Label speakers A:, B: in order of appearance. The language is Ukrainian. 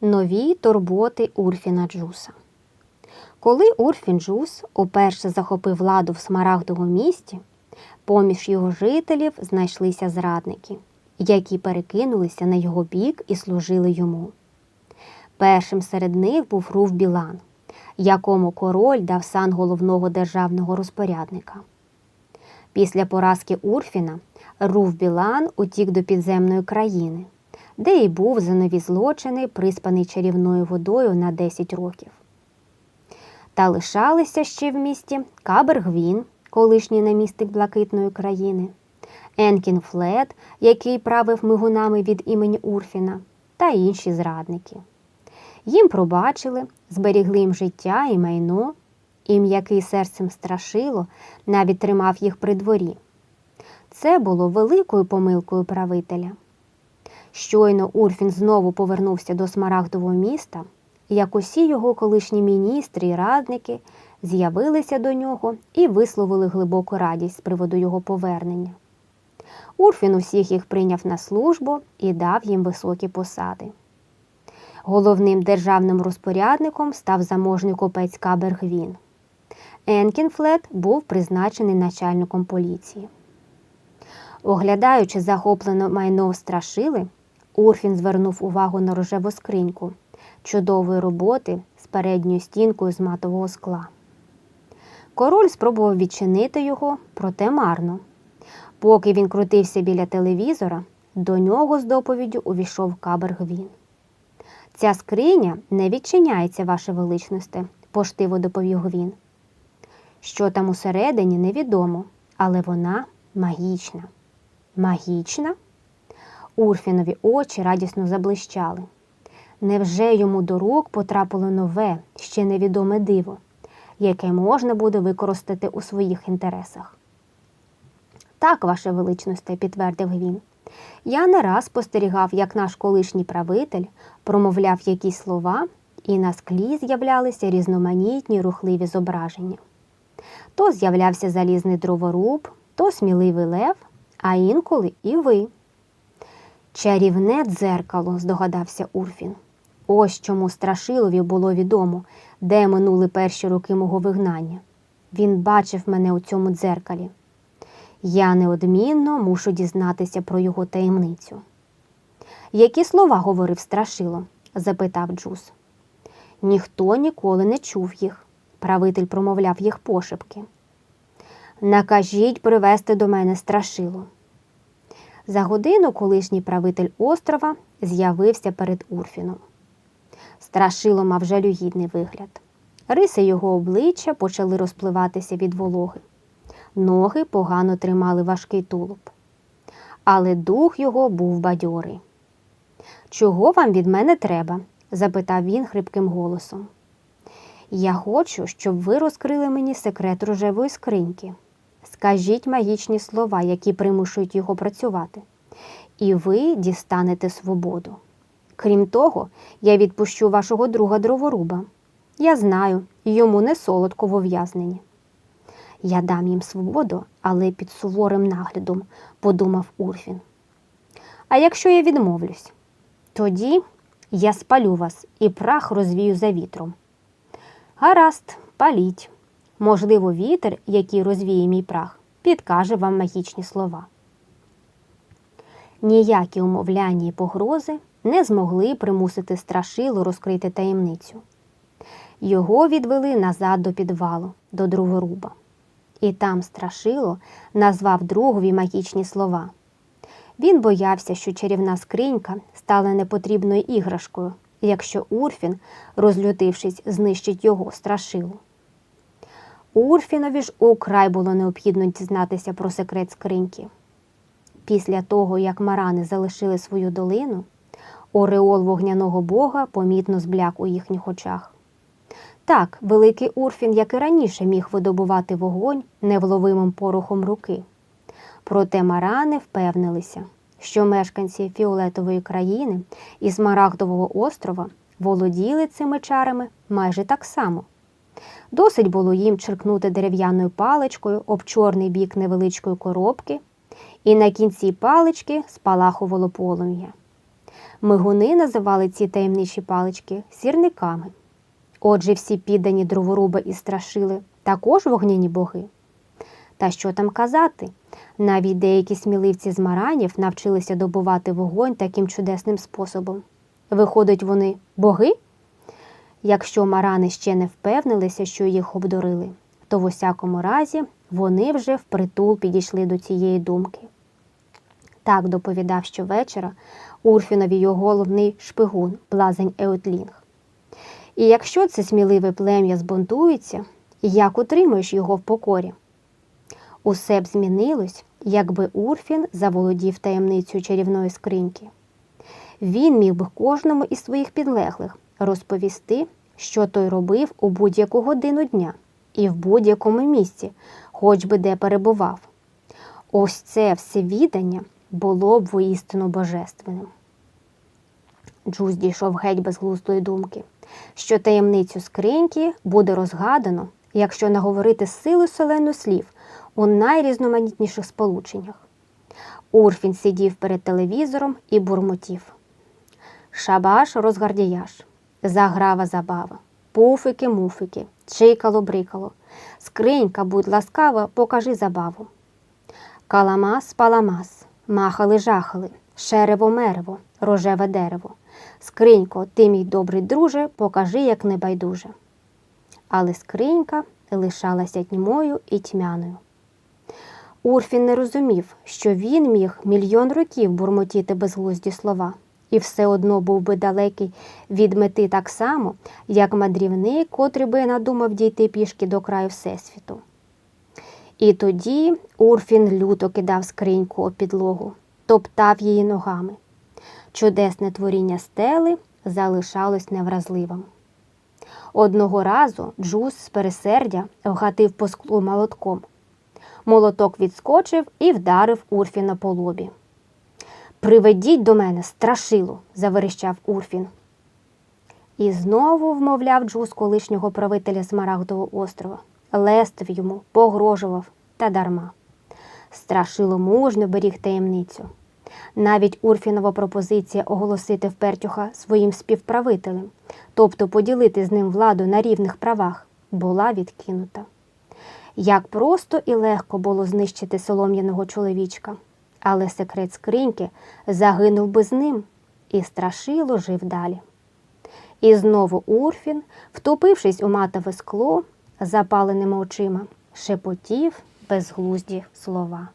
A: Нові турботи Урфіна Джуса. Коли Урфін Джус уперше захопив владу в Смарагдовому місті, поміж його жителів знайшлися зрадники, які перекинулися на його бік і служили йому. Першим серед них був Руф Білан, якому король дав сан головного державного розпорядника. Після поразки Урфіна Руф Білан утік до підземної країни, де й був за нові злочини приспаний чарівною водою на 10 років. Та лишалися ще в місті Кабер Гвін, колишній намістик блакитної країни, Енкін Флет, який правив мигунами від імені Урфіна, та інші зрадники. Їм пробачили, зберігли їм життя і майно, і м'який серцем страшило, навіть тримав їх при дворі. Це було великою помилкою правителя. Щойно Урфін знову повернувся до Смарагдового міста, як усі його колишні міністри і радники з'явилися до нього і висловили глибоку радість з приводу його повернення. Урфін усіх їх прийняв на службу і дав їм високі посади. Головним державним розпорядником став заможний купець Кабергвін. Енкінфлет був призначений начальником поліції. Оглядаючи захоплене майно страшили, Урфін звернув увагу на рожеву скриньку чудової роботи з передньою стінкою з матового скла. Король спробував відчинити його, проте марно. Поки він крутився біля телевізора, до нього з доповіддю увійшов Кабергвін. Ця скриня не відчиняється, ваше величносте, поштиво доповів він. Що там усередині, невідомо, але вона магічна. Магічна? Урфінові очі радісно заблищали. Невже йому до рук потрапило нове, ще невідоме диво, яке можна буде використати у своїх інтересах? Так, ваше величносте, підтвердив він. Я не раз спостерігав, як наш колишній правитель промовляв якісь слова, і на склі з'являлися різноманітні рухливі зображення. То з'являвся залізний дроворуб, то сміливий лев, а інколи і ви. Чарівне дзеркало, здогадався Урфін. Ось чому Страшилові було відомо, де минули перші роки мого вигнання. Він бачив мене у цьому дзеркалі. Я неодмінно мушу дізнатися про його таємницю. Які слова говорив Страшило? запитав Джус. Ніхто ніколи не чув їх. Правитель промовляв їх пошепки. Накажіть привезти до мене страшило. За годину колишній правитель острова з'явився перед Урфіном. Страшило мав жалюгідний вигляд. Риси його обличчя почали розпливатися від вологи. Ноги погано тримали важкий тулуб. Але дух його був бадьорий. Чого вам від мене треба? запитав він хрипким голосом. Я хочу, щоб ви розкрили мені секрет рожевої скриньки. Скажіть магічні слова, які примушують його працювати, і ви дістанете свободу. Крім того, я відпущу вашого друга дроворуба. Я знаю, йому не солодко в ув'язненні. Я дам їм свободу, але під суворим наглядом, подумав Урфін. А якщо я відмовлюсь, тоді я спалю вас і прах розвію за вітром. Гаразд, паліть. Можливо, вітер, який розвіє мій прах, підкаже вам магічні слова. Ніякі умовляння і погрози не змогли примусити страшило розкрити таємницю. Його відвели назад до підвалу, до дроворуба. І там страшило назвав другові магічні слова. Він боявся, що чарівна скринька стала непотрібною іграшкою, якщо Урфін, розлютившись, знищить його страшилу. Урфінові ж украй було необхідно дізнатися про секрет скриньки. Після того, як марани залишили свою долину, ореол вогняного бога помітно збляк у їхніх очах. Так, великий Урфін, як і раніше, міг видобувати вогонь невловимим порохом руки. Проте марани впевнилися, що мешканці фіолетової країни і Смарагдового острова володіли цими чарами майже так само. Досить було їм черкнути дерев'яною паличкою об чорний бік невеличкої коробки, і на кінці палички спалахувало полум'я. Мигуни називали ці таємничі палички сірниками. Отже, всі піддані дроворуба і страшили також вогняні боги. Та що там казати? Навіть деякі сміливці з маранів навчилися добувати вогонь таким чудесним способом. Виходить, вони боги? Якщо марани ще не впевнилися, що їх обдурили, то в усякому разі вони вже впритул підійшли до цієї думки. Так доповідав щовечора Урфінові його головний шпигун Блазень Еотлінг. І якщо це сміливе плем'я збунтується, як утримуєш його в покорі? Усе б змінилось, якби Урфін заволодів таємницею чарівної скриньки. Він міг би кожному із своїх підлеглих розповісти, що той робив у будь-яку годину дня і в будь-якому місці, хоч би де перебував. Ось це всевідання було б воістину божественним. Джуз дійшов геть безглуздої думки, що таємницю скриньки буде розгадано, якщо наговорити з силою солену слів у найрізноманітніших сполученнях. Урфін сидів перед телевізором і бурмотів. Шабаш розгардіяш, заграва забава, пуфики-муфики, чикало-брикало. Скринька, будь ласкава, покажи забаву. Каламас паламас, махали-жахали, шерево-мерево, рожеве дерево. Скринько, ти, мій добрий друже, покажи, як небайдуже. Але скринька лишалася німою і тьмяною. Урфін не розумів, що він міг мільйон років бурмотіти безглузді слова, і все одно був би далекий від мети так само, як мандрівник, котрий би надумав дійти пішки до краю Всесвіту. І тоді Урфін люто кидав скриньку о підлогу, топтав її ногами. Чудесне творіння стели залишалось невразливим. Одного разу Джус з пересердя вгатив по склу молотком. Молоток відскочив і вдарив Урфіна по лобі. Приведіть до мене, страшило, заверещав Урфін. І знову вмовляв Джус колишнього правителя Смарагдового острова. Лестив йому, погрожував та дарма. Страшило мужньо беріг таємницю. Навіть Урфінова пропозиція оголосити впертюха своїм співправителем, тобто поділити з ним владу на рівних правах, була відкинута. Як просто і легко було знищити солом'яного чоловічка, але секрет скриньки загинув би з ним, і страшило жив далі. І знову Урфін, втупившись у матове скло, запаленими очима, шепотів безглузді слова.